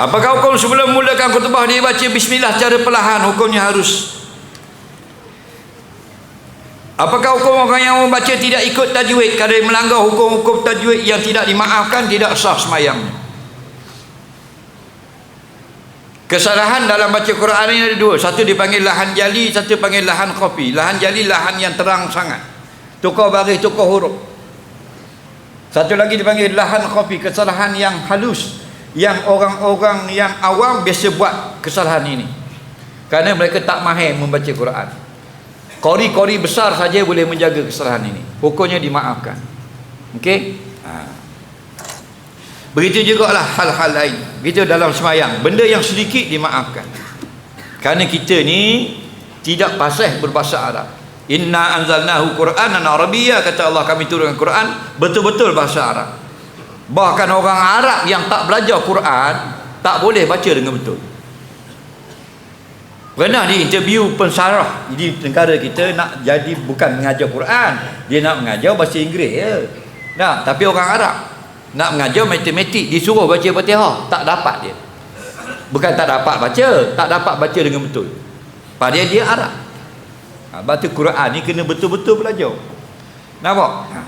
Apakah hukum sebelum mulakan khutbah dia baca bismillah secara perlahan? Hukumnya harus. Apakah hukum orang yang membaca tidak ikut tajwid? Kerana melanggar hukum-hukum tajwid yang tidak dimaafkan tidak sah semayangnya Kesalahan dalam baca Quran ini ada dua. Satu dipanggil lahan jali Satu panggil lahan kopi. Lahan jali lahan yang terang sangat. Tukar baris, tukar huruf. Satu lagi dipanggil lahan kopi. Kesalahan yang halus Yang orang-orang yang awam biasa buat kesalahan ini. Kerana mereka tak mahir membaca Quran. Kori-kori besar saja boleh menjaga kesalahan ini. Hukumnya dimaafkan. Okey? Ha. Begitu juga lah hal-hal lain. Begitu dalam semayang. Benda yang sedikit dimaafkan. Kerana kita ni Tidak pasah berbahasa Arab. Inna anzalnahu Qur'anan Arabiya Kata Allah kami turunkan Quran. Betul-betul bahasa Arab Bahkan orang Arab yang tak belajar Quran Tak boleh baca dengan betul Pernah di interview pensarah di negara kita nak jadi bukan mengajar Quran, dia nak mengajar bahasa Inggeris ya. Nah, tapi orang Arab nak mengajar matematik disuruh baca Fatihah, tak dapat dia. Bukan tak dapat baca, tak dapat baca dengan betul. Padahal dia Arab. Baca Quran ni kena betul-betul belajar. Nampak? Ha.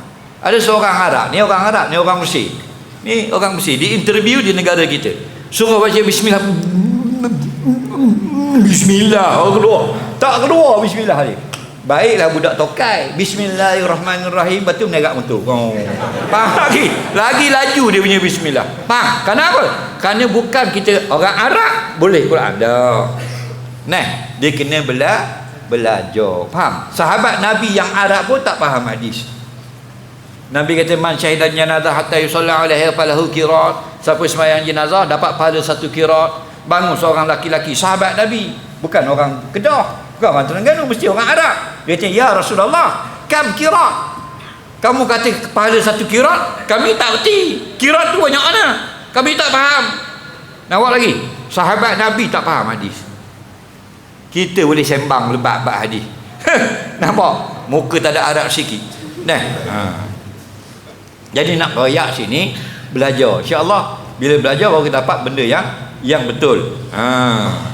Ada seorang Arab, ni orang Arab, ni orang Mesir. Ni orang Mesir di interview di negara kita. Suruh baca bismillah. Bismillah. Oh, keluar tak keluar Bismillah ni baiklah budak tokai. Bismillahirrahmanirrahim. Lepas tu menerak motor. Oh. faham lagi lagi laju dia punya Bismillah. Faham? Kenapa kerana bukan kita orang Arab boleh Quran. Dah. Nah dia kena bela belajar. Faham? Sahabat Nabi yang Arab pun tak faham hadis Nabi kata man syahidan janazah hatta yusalla alaihi falahu qirat siapa sembahyang jenazah dapat pahala satu qirat bangun seorang laki-laki sahabat Nabi. Bukan orang Kedah bukan orang Terengganu mesti orang Arab. Dia kata ya Rasulullah kam kirat? Kamu kata pahala satu kirat kami tak erti kirat tu banyak mana? Kami tak faham. Nampak lagi? Sahabat Nabi tak faham hadis. Kita boleh sembang lebat-lebat hadis. Nampak? Muka tak ada Arab sikit. Nah. Ha. Jadi nak royak sini belajar. insyaAllah bila belajar baru kita dapat benda yang yang betul. Ha